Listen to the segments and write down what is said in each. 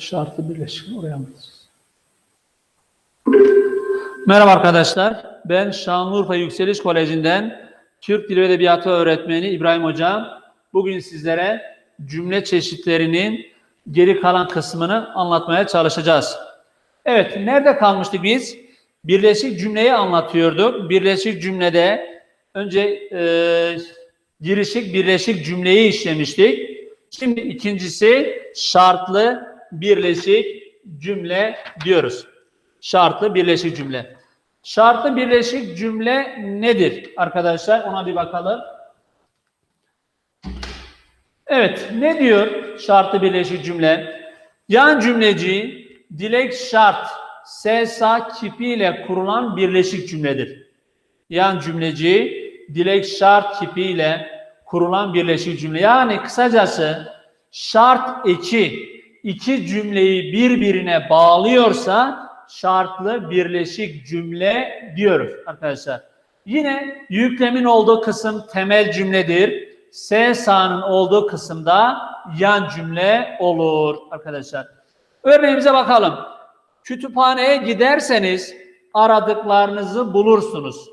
şartlı birleşik oraya anlatacağız. Merhaba arkadaşlar. Ben Şanlıurfa Yükseliş Koleji'nden Türk Dili ve Edebiyatı öğretmeni İbrahim Hocam. Bugün sizlere cümle çeşitlerinin geri kalan kısmını anlatmaya çalışacağız. Evet, nerede kalmıştık biz? Birleşik cümleyi anlatıyorduk. Birleşik cümlede önce e, girişik birleşik cümleyi işlemiştik. Şimdi ikincisi şartlı birleşik cümle diyoruz. Şartlı birleşik cümle. Şartlı birleşik cümle nedir arkadaşlar? Ona bir bakalım. Evet, ne diyor şartlı birleşik cümle? Yan cümleci dilek şart sesa kipiyle kurulan birleşik cümledir. Yan cümleci dilek şart kipiyle kurulan birleşik cümle. Yani kısacası şart eki iki cümleyi birbirine bağlıyorsa şartlı birleşik cümle diyoruz arkadaşlar. Yine yüklemin olduğu kısım temel cümledir. S sağının olduğu kısımda yan cümle olur arkadaşlar. Örneğimize bakalım. Kütüphaneye giderseniz aradıklarınızı bulursunuz.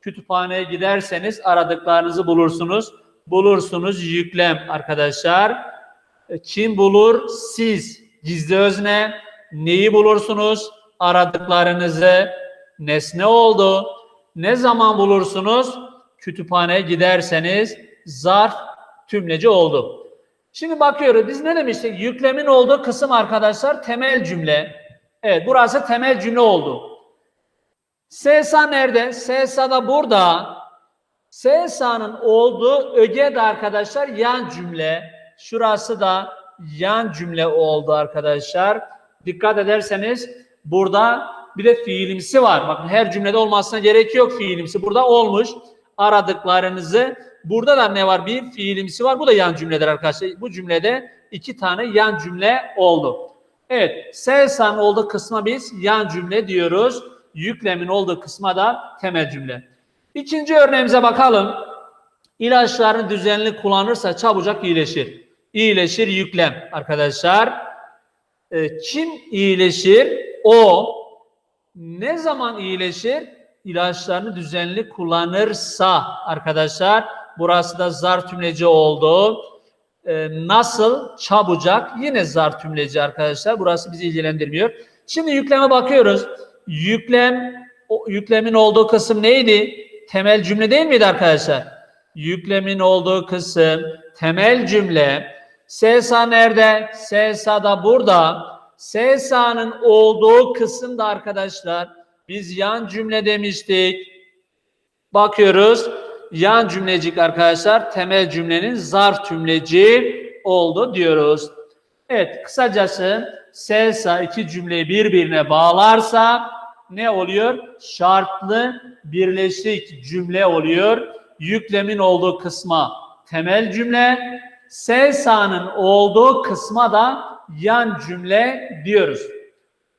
Kütüphaneye giderseniz aradıklarınızı bulursunuz. Bulursunuz yüklem arkadaşlar. E, Kim bulur? Siz. Gizli özne. Neyi bulursunuz? Aradıklarınızı. Nesne oldu. Ne zaman bulursunuz? Kütüphaneye giderseniz zarf tümleci oldu. Şimdi bakıyoruz. Biz ne demiştik? Yüklemin olduğu kısım arkadaşlar temel cümle. Evet burası temel cümle oldu. Sesa nerede? Sesa da burada. Sesa'nın olduğu öge de arkadaşlar yan cümle. Şurası da yan cümle oldu arkadaşlar. Dikkat ederseniz burada bir de fiilimsi var. Bakın her cümlede olmasına gerek yok fiilimsi. Burada olmuş. Aradıklarınızı. Burada da ne var? Bir fiilimsi var. Bu da yan cümledir arkadaşlar. Bu cümlede iki tane yan cümle oldu. Evet. Sesa'nın olduğu kısma biz yan cümle diyoruz. Yüklemin olduğu kısma da temel cümle. İkinci örneğimize bakalım. İlaçlarını düzenli kullanırsa çabucak iyileşir. İyileşir yüklem arkadaşlar. Ee, kim iyileşir? O. Ne zaman iyileşir? İlaçlarını düzenli kullanırsa arkadaşlar. Burası da zar tümleci oldu. Ee, nasıl? Çabucak. Yine zar tümleci arkadaşlar. Burası bizi ilgilendirmiyor. Şimdi yükleme bakıyoruz. Yüklem, o, yüklemin olduğu kısım neydi? Temel cümle değil miydi arkadaşlar? Yüklemin olduğu kısım temel cümle. Sesa nerede? Sesa da burada. Sesa'nın olduğu kısımda arkadaşlar biz yan cümle demiştik. Bakıyoruz. Yan cümlecik arkadaşlar temel cümlenin zarf tümleci oldu diyoruz. Evet kısacası Sesa iki cümleyi birbirine bağlarsa ne oluyor? Şartlı birleşik cümle oluyor. Yüklemin olduğu kısma temel cümle, Sesa'nın olduğu kısma da yan cümle diyoruz.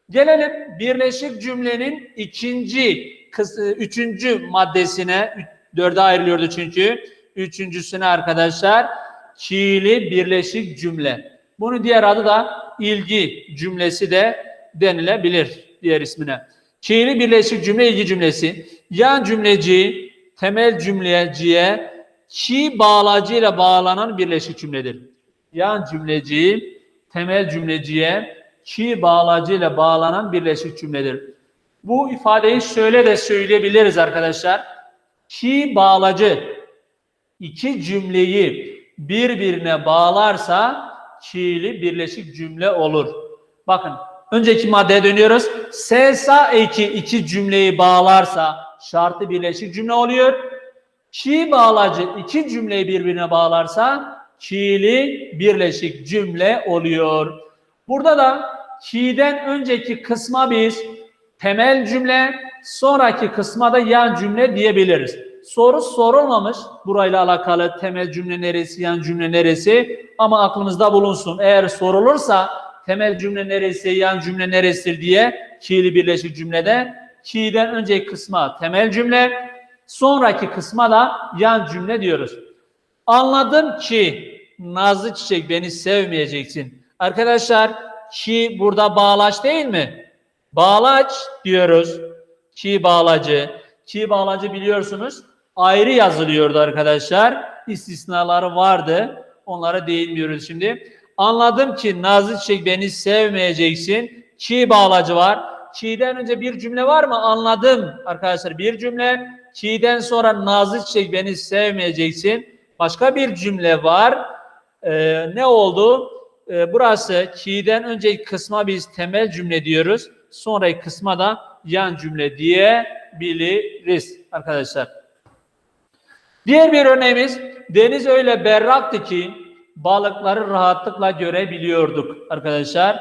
Gelelim birleşik cümlenin ikinci, kıs- üçüncü maddesine. Dörde ayrılıyordu çünkü. Üçüncüsüne arkadaşlar fiili birleşik cümle. Bunu diğer adı da ilgi cümlesi de denilebilir diğer ismine. Fiili birleşik cümle ilgi cümlesi. Yan cümleci temel cümleciye ki bağlacıyla bağlanan birleşik cümledir. Yan cümleci temel cümleciye ki bağlacıyla bağlanan birleşik cümledir. Bu ifadeyi şöyle de söyleyebiliriz arkadaşlar. Ki bağlacı iki cümleyi birbirine bağlarsa ki'li birleşik cümle olur. Bakın önceki maddeye dönüyoruz. Sesa eki iki cümleyi bağlarsa şartlı birleşik cümle oluyor. Ki bağlacı iki cümleyi birbirine bağlarsa ki'li birleşik cümle oluyor. Burada da ki'den önceki kısma biz temel cümle, sonraki kısma da yan cümle diyebiliriz. Soru sorulmamış burayla alakalı temel cümle neresi, yan cümle neresi ama aklımızda bulunsun. Eğer sorulursa temel cümle neresi, yan cümle neresidir diye ki'li birleşik cümlede ki'den önceki kısma temel cümle, sonraki kısma da yan cümle diyoruz. Anladım ki Nazlı Çiçek beni sevmeyeceksin. Arkadaşlar ki burada bağlaç değil mi? Bağlaç diyoruz. Ki bağlacı. Ki bağlacı biliyorsunuz ayrı yazılıyordu arkadaşlar. İstisnaları vardı. Onlara değinmiyoruz şimdi. Anladım ki Nazlı Çiçek beni sevmeyeceksin. Ki bağlacı var. Ki'den önce bir cümle var mı? Anladım arkadaşlar. Bir cümle. Ki'den sonra Nazlı Çiçek beni sevmeyeceksin. Başka bir cümle var. Ee, ne oldu? Ee, burası ki'den önceki kısma biz temel cümle diyoruz. Sonraki kısma da yan cümle diyebiliriz arkadaşlar. Diğer bir örneğimiz deniz öyle berraktı ki balıkları rahatlıkla görebiliyorduk arkadaşlar.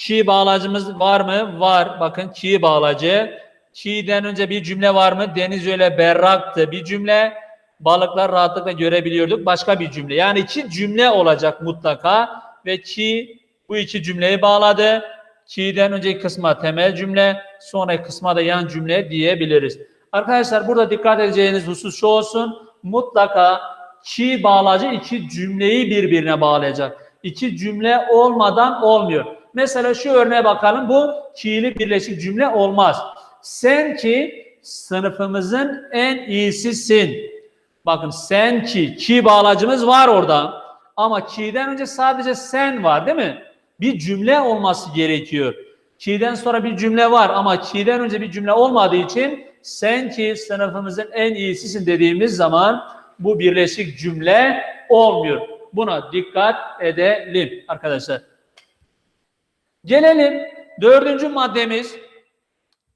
Ki bağlacımız var mı? Var. Bakın ki bağlacı. Ki'den önce bir cümle var mı? Deniz öyle berraktı. Bir cümle balıklar rahatlıkla görebiliyorduk. Başka bir cümle. Yani iki cümle olacak mutlaka ve ki bu iki cümleyi bağladı. Ki'den önceki kısma temel cümle, sonraki kısma da yan cümle diyebiliriz. Arkadaşlar burada dikkat edeceğiniz husus şu olsun. Mutlaka ki bağlacı iki cümleyi birbirine bağlayacak. İki cümle olmadan olmuyor. Mesela şu örneğe bakalım. Bu ki'li birleşik cümle olmaz. Sen ki sınıfımızın en iyisisin. Bakın sen ki, ki bağlacımız var orada. Ama ki'den önce sadece sen var değil mi? Bir cümle olması gerekiyor. Ki'den sonra bir cümle var ama ki'den önce bir cümle olmadığı için sen ki sınıfımızın en iyisisin dediğimiz zaman bu birleşik cümle olmuyor. Buna dikkat edelim arkadaşlar. Gelelim dördüncü maddemiz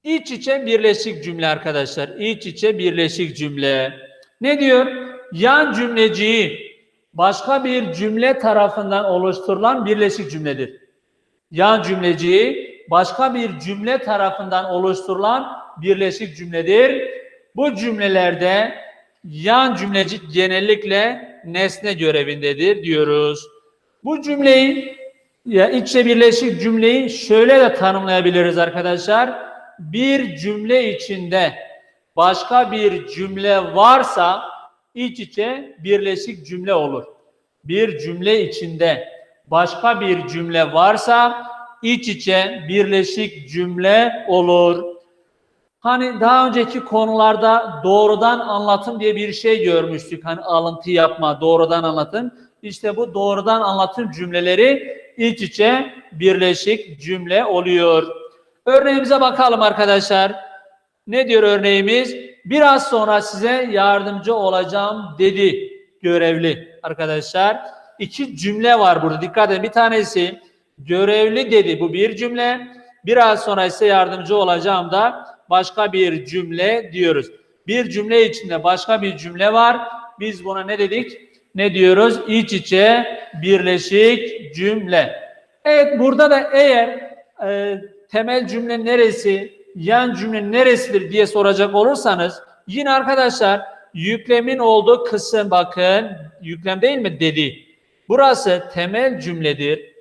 iç içe birleşik cümle arkadaşlar. İç içe birleşik cümle. Ne diyor? Yan cümleciği başka bir cümle tarafından oluşturulan birleşik cümledir. Yan cümleciği başka bir cümle tarafından oluşturulan birleşik cümledir. Bu cümlelerde yan cümlecik genellikle nesne görevindedir diyoruz. Bu cümleyi ya içe birleşik cümleyi şöyle de tanımlayabiliriz arkadaşlar. Bir cümle içinde başka bir cümle varsa iç içe birleşik cümle olur. Bir cümle içinde başka bir cümle varsa iç içe birleşik cümle olur. Hani daha önceki konularda doğrudan anlatım diye bir şey görmüştük. Hani alıntı yapma, doğrudan anlatım. İşte bu doğrudan anlatım cümleleri iç içe birleşik cümle oluyor. Örneğimize bakalım arkadaşlar. Ne diyor örneğimiz? Biraz sonra size yardımcı olacağım dedi görevli arkadaşlar. İki cümle var burada. Dikkat edin. Bir tanesi görevli dedi. Bu bir cümle. Biraz sonra size yardımcı olacağım da başka bir cümle diyoruz. Bir cümle içinde başka bir cümle var. Biz buna ne dedik? Ne diyoruz? İç içe birleşik cümle. Evet burada da eğer e, temel cümle neresi, yan cümle neresidir diye soracak olursanız yine arkadaşlar yüklemin olduğu kısım bakın yüklem değil mi dedi. Burası temel cümledir.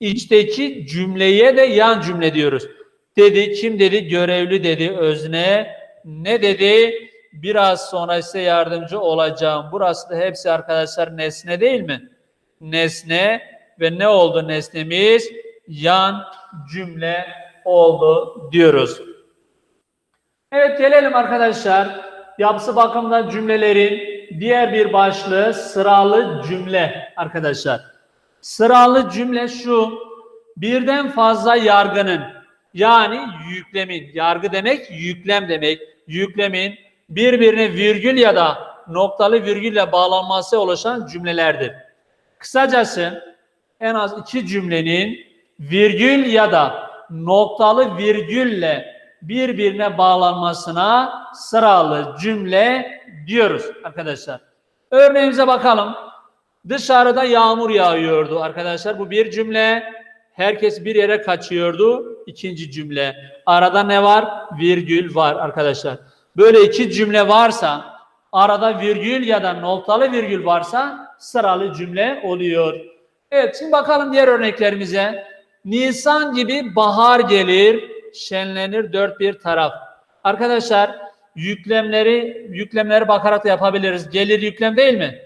İçteki cümleye de yan cümle diyoruz. Dedi kim dedi? Görevli dedi özne. Ne dedi? Biraz sonra size yardımcı olacağım. Burası da hepsi arkadaşlar nesne değil mi? Nesne ve ne oldu nesnemiz? Yan cümle oldu diyoruz. Evet gelelim arkadaşlar. Yapısı bakımından cümlelerin diğer bir başlığı sıralı cümle arkadaşlar. Sıralı cümle şu. Birden fazla yargının yani yüklemin, yargı demek yüklem demek. Yüklemin birbirine virgül ya da noktalı virgülle bağlanması oluşan cümlelerdir. Kısacası en az iki cümlenin virgül ya da noktalı virgülle birbirine bağlanmasına sıralı cümle diyoruz arkadaşlar. Örneğimize bakalım. Dışarıda yağmur yağıyordu arkadaşlar. Bu bir cümle. Herkes bir yere kaçıyordu. İkinci cümle. Arada ne var? Virgül var arkadaşlar. Böyle iki cümle varsa arada virgül ya da noktalı virgül varsa sıralı cümle oluyor. Evet şimdi bakalım diğer örneklerimize. Nisan gibi bahar gelir, şenlenir dört bir taraf. Arkadaşlar yüklemleri yüklemleri bakarak da yapabiliriz. Gelir yüklem değil mi?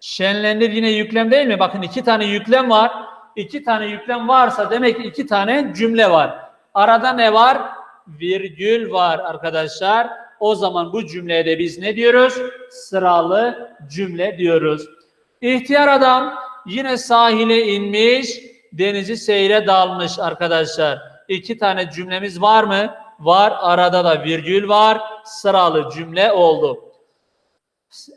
Şenlenir yine yüklem değil mi? Bakın iki tane yüklem var. İki tane yüklem varsa demek ki iki tane cümle var. Arada ne var? Virgül var arkadaşlar. O zaman bu cümleye de biz ne diyoruz? Sıralı cümle diyoruz. İhtiyar adam yine sahile inmiş, denizi seyre dalmış arkadaşlar. İki tane cümlemiz var mı? Var. Arada da virgül var. Sıralı cümle oldu.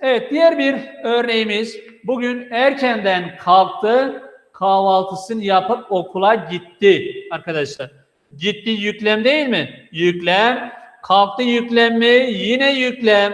Evet diğer bir örneğimiz bugün erkenden kalktı kahvaltısını yapıp okula gitti arkadaşlar. Gitti yüklem değil mi? Yüklem. Kalktı yüklem? Yine yüklem.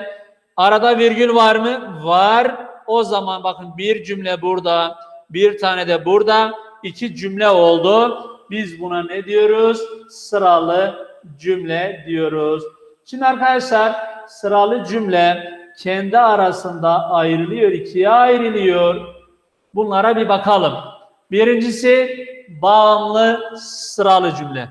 Arada virgül var mı? Var. O zaman bakın bir cümle burada, bir tane de burada. iki cümle oldu. Biz buna ne diyoruz? Sıralı cümle diyoruz. Şimdi arkadaşlar sıralı cümle kendi arasında ayrılıyor, ikiye ayrılıyor. Bunlara bir bakalım. Birincisi bağımlı sıralı cümle.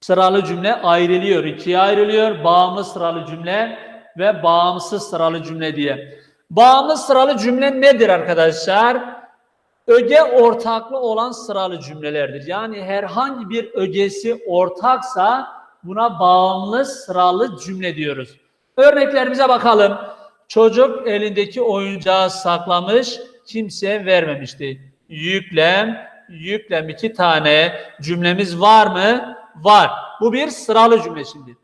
Sıralı cümle ayrılıyor, ikiye ayrılıyor. Bağımlı sıralı cümle ve bağımsız sıralı cümle diye. Bağımlı sıralı cümle nedir arkadaşlar? Öge ortaklı olan sıralı cümlelerdir. Yani herhangi bir ögesi ortaksa buna bağımlı sıralı cümle diyoruz. Örneklerimize bakalım. Çocuk elindeki oyuncağı saklamış, kimseye vermemişti. Yüklem, yüklem iki tane cümlemiz var mı? Var. Bu bir sıralı cümle şimdi.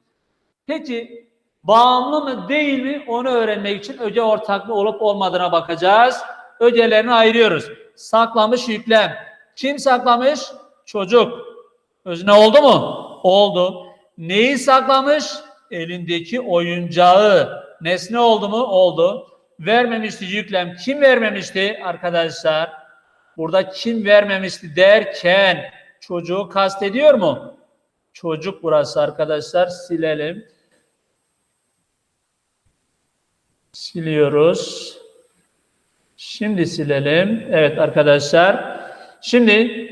Peki bağımlı mı değil mi onu öğrenmek için öge ortaklı olup olmadığına bakacağız. Ögelerini ayırıyoruz. Saklamış yüklem. Kim saklamış? Çocuk. Özne oldu mu? Oldu. Neyi saklamış? Elindeki oyuncağı. Nesne oldu mu? Oldu. Vermemişti yüklem. Kim vermemişti arkadaşlar? Burada kim vermemişti derken çocuğu kastediyor mu? Çocuk burası arkadaşlar. Silelim. Siliyoruz. Şimdi silelim. Evet arkadaşlar. Şimdi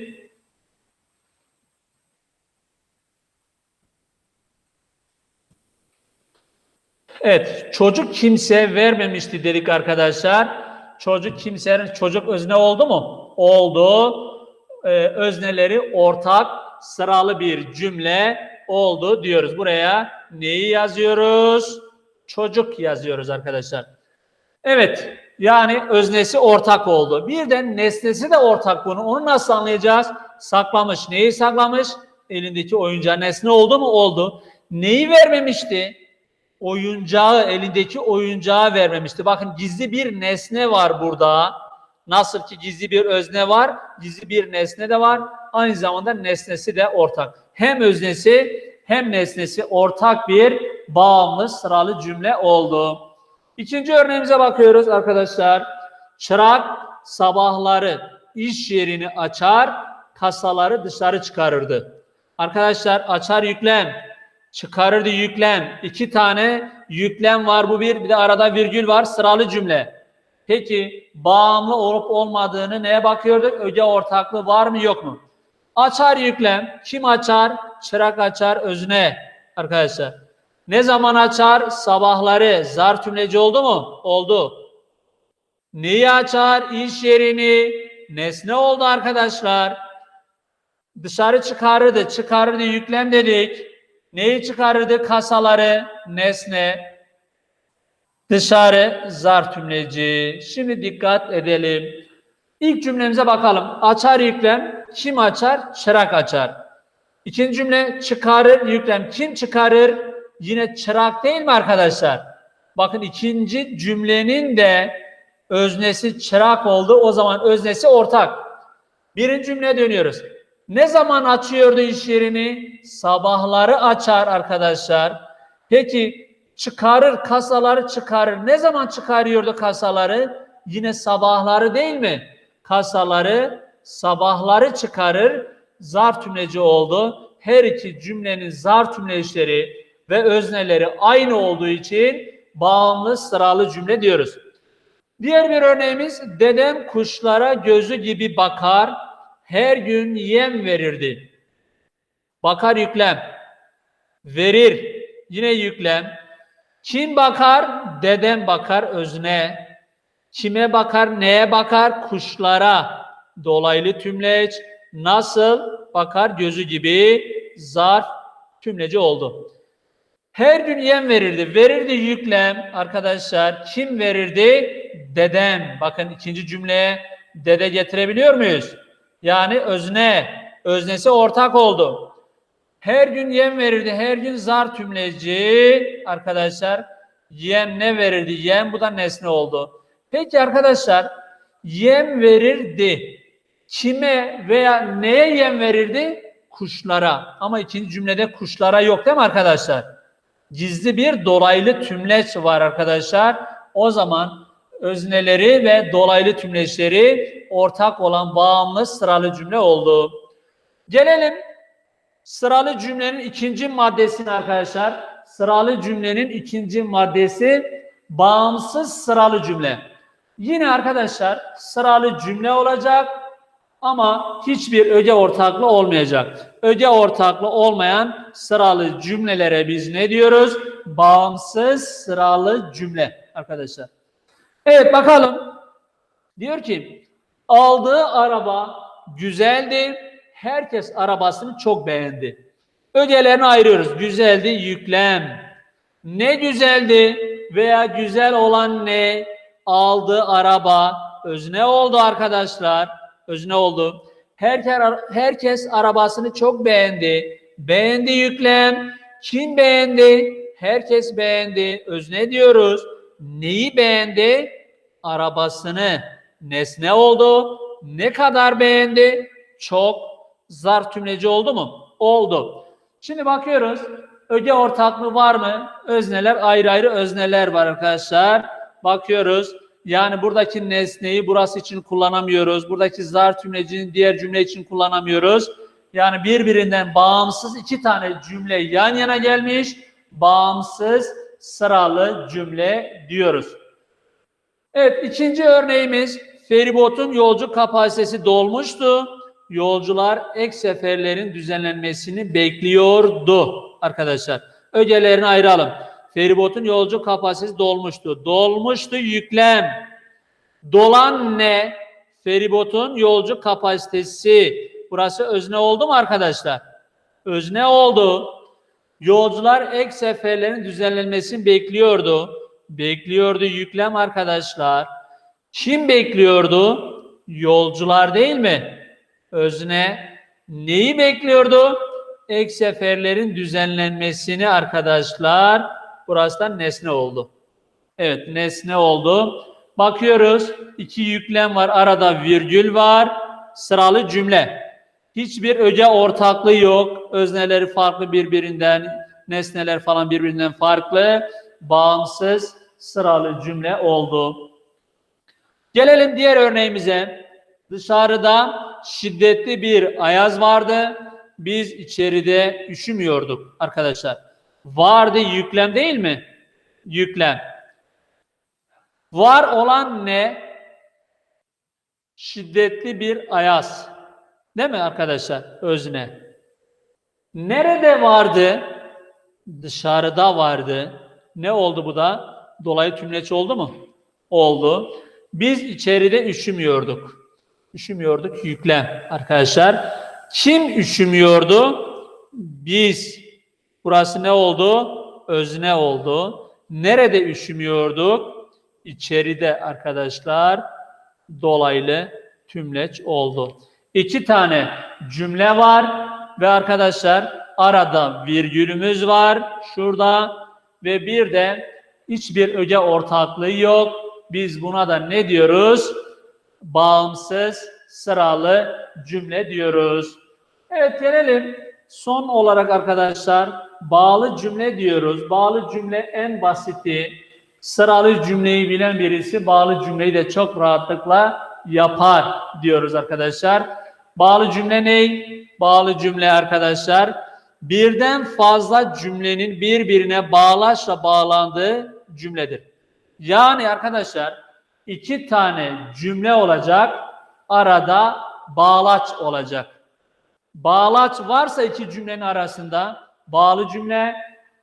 Evet, çocuk kimse vermemişti dedik arkadaşlar. Çocuk kimsenin çocuk özne oldu mu? Oldu. Ee, özneleri ortak sıralı bir cümle oldu diyoruz. Buraya neyi yazıyoruz? Çocuk yazıyoruz arkadaşlar. Evet, yani öznesi ortak oldu. Bir de nesnesi de ortak bunu. Onu nasıl anlayacağız? Saklamış. Neyi saklamış? Elindeki oyuncağı nesne oldu mu? Oldu. Neyi vermemişti? oyuncağı, elindeki oyuncağı vermemişti. Bakın gizli bir nesne var burada. Nasıl ki gizli bir özne var, gizli bir nesne de var. Aynı zamanda nesnesi de ortak. Hem öznesi hem nesnesi ortak bir bağımlı sıralı cümle oldu. İkinci örneğimize bakıyoruz arkadaşlar. Çırak sabahları iş yerini açar, kasaları dışarı çıkarırdı. Arkadaşlar açar yüklem, çıkarırdı yüklem. İki tane yüklem var bu bir. Bir de arada virgül var sıralı cümle. Peki bağımlı olup olmadığını neye bakıyorduk? Öge ortaklığı var mı yok mu? Açar yüklem. Kim açar? Çırak açar özne arkadaşlar. Ne zaman açar? Sabahları. Zar tümleci oldu mu? Oldu. Neyi açar? İş yerini. Nesne oldu arkadaşlar. Dışarı çıkarırdı. Çıkarırdı yüklem dedik. Neyi çıkarırdı? Kasaları, nesne, dışarı, zar tümleci. Şimdi dikkat edelim. İlk cümlemize bakalım. Açar yüklem. Kim açar? Çırak açar. İkinci cümle çıkarır yüklem. Kim çıkarır? Yine çırak değil mi arkadaşlar? Bakın ikinci cümlenin de öznesi çırak oldu. O zaman öznesi ortak. Birinci cümleye dönüyoruz. Ne zaman açıyordu iş yerini? Sabahları açar arkadaşlar. Peki çıkarır, kasaları çıkarır. Ne zaman çıkarıyordu kasaları? Yine sabahları değil mi? Kasaları, sabahları çıkarır. Zar tümleci oldu. Her iki cümlenin zar tümleçleri ve özneleri aynı olduğu için bağımlı sıralı cümle diyoruz. Diğer bir örneğimiz dedem kuşlara gözü gibi bakar her gün yem verirdi. Bakar yüklem. Verir. Yine yüklem. Kim bakar? Dedem bakar özne. Kime bakar? Neye bakar? Kuşlara. dolaylı tümleç, nasıl bakar gözü gibi zarf tümleci oldu. Her gün yem verirdi. Verirdi yüklem arkadaşlar. Kim verirdi? Dedem. Bakın ikinci cümleye dede getirebiliyor muyuz? Yani özne. Öznesi ortak oldu. Her gün yem verirdi. Her gün zar tümleci arkadaşlar. Yem ne verirdi? Yem bu da nesne oldu. Peki arkadaşlar yem verirdi. Kime veya neye yem verirdi? Kuşlara. Ama ikinci cümlede kuşlara yok değil mi arkadaşlar? Gizli bir dolaylı tümleç var arkadaşlar. O zaman özneleri ve dolaylı tümleçleri ortak olan bağımlı sıralı cümle oldu. Gelelim sıralı cümlenin ikinci maddesine arkadaşlar. Sıralı cümlenin ikinci maddesi bağımsız sıralı cümle. Yine arkadaşlar sıralı cümle olacak ama hiçbir öge ortaklığı olmayacak. Öge ortaklığı olmayan sıralı cümlelere biz ne diyoruz? Bağımsız sıralı cümle arkadaşlar. Evet bakalım. Diyor ki aldığı araba güzeldi. Herkes arabasını çok beğendi. Ögelerini ayırıyoruz. Güzeldi yüklem. Ne güzeldi veya güzel olan ne? Aldığı araba özne oldu arkadaşlar. Özne oldu. Herkes, herkes arabasını çok beğendi. Beğendi yüklem. Kim beğendi? Herkes beğendi. Özne diyoruz. Neyi beğendi? Arabasını. Nesne oldu. Ne kadar beğendi? Çok. Zar tümleci oldu mu? Oldu. Şimdi bakıyoruz. Öge ortaklığı var mı? Özneler ayrı ayrı özneler var arkadaşlar. Bakıyoruz. Yani buradaki nesneyi burası için kullanamıyoruz. Buradaki zar tümlecinin diğer cümle için kullanamıyoruz. Yani birbirinden bağımsız iki tane cümle yan yana gelmiş. Bağımsız sıralı cümle diyoruz. Evet ikinci örneğimiz feribotun yolcu kapasitesi dolmuştu. Yolcular ek seferlerin düzenlenmesini bekliyordu arkadaşlar. Ögelerini ayıralım. Feribotun yolcu kapasitesi dolmuştu. Dolmuştu yüklem. Dolan ne? Feribotun yolcu kapasitesi. Burası özne oldu mu arkadaşlar? Özne oldu. Yolcular ek seferlerin düzenlenmesini bekliyordu. Bekliyordu yüklem arkadaşlar. Kim bekliyordu? Yolcular değil mi? Özne neyi bekliyordu? Ek seferlerin düzenlenmesini arkadaşlar. Burası da nesne oldu. Evet nesne oldu. Bakıyoruz. iki yüklem var. Arada virgül var. Sıralı cümle. Hiçbir öge ortaklığı yok. Özneleri farklı birbirinden. Nesneler falan birbirinden farklı. Bağımsız sıralı cümle oldu. Gelelim diğer örneğimize. Dışarıda şiddetli bir ayaz vardı. Biz içeride üşümüyorduk arkadaşlar. Vardı yüklem değil mi? Yüklem. Var olan ne? Şiddetli bir ayaz. Değil mi arkadaşlar? Özne. Nerede vardı? Dışarıda vardı. Ne oldu bu da? Dolayı tümleç oldu mu? Oldu. Biz içeride üşümüyorduk. Üşümüyorduk yüklem arkadaşlar. Kim üşümüyordu? Biz. Burası ne oldu? Özne oldu. Nerede üşümüyorduk? İçeride arkadaşlar dolaylı tümleç oldu. İki tane cümle var ve arkadaşlar arada virgülümüz var şurada ve bir de hiçbir öge ortaklığı yok. Biz buna da ne diyoruz? Bağımsız sıralı cümle diyoruz. Evet gelelim son olarak arkadaşlar bağlı cümle diyoruz. Bağlı cümle en basiti. Sıralı cümleyi bilen birisi bağlı cümleyi de çok rahatlıkla yapar diyoruz arkadaşlar. Bağlı cümle ne? Bağlı cümle arkadaşlar birden fazla cümlenin birbirine bağlaçla bağlandığı cümledir. Yani arkadaşlar iki tane cümle olacak, arada bağlaç olacak. Bağlaç varsa iki cümlenin arasında bağlı cümle,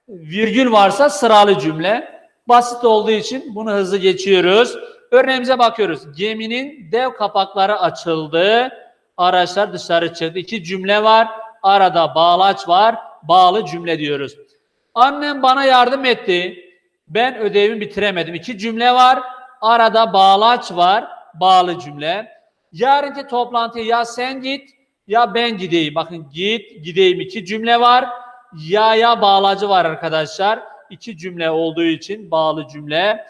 virgül varsa sıralı cümle. Basit olduğu için bunu hızlı geçiyoruz. Örneğimize bakıyoruz. Geminin dev kapakları açıldı. Araçlar dışarı çıktı. İki cümle var. Arada bağlaç var. Bağlı cümle diyoruz. Annem bana yardım etti. Ben ödevimi bitiremedim. İki cümle var. Arada bağlaç var. Bağlı cümle. Yarınki toplantıya ya sen git ya ben gideyim. Bakın git, gideyim iki cümle var. Ya ya bağlacı var arkadaşlar. İki cümle olduğu için bağlı cümle.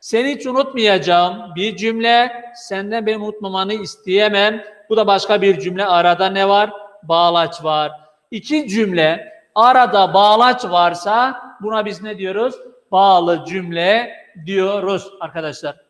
Seni hiç unutmayacağım. Bir cümle. Senden beni unutmamanı isteyemem. Bu da başka bir cümle. Arada ne var? Bağlaç var. İki cümle. Arada bağlaç varsa buna biz ne diyoruz? Bağlı cümle diyoruz arkadaşlar.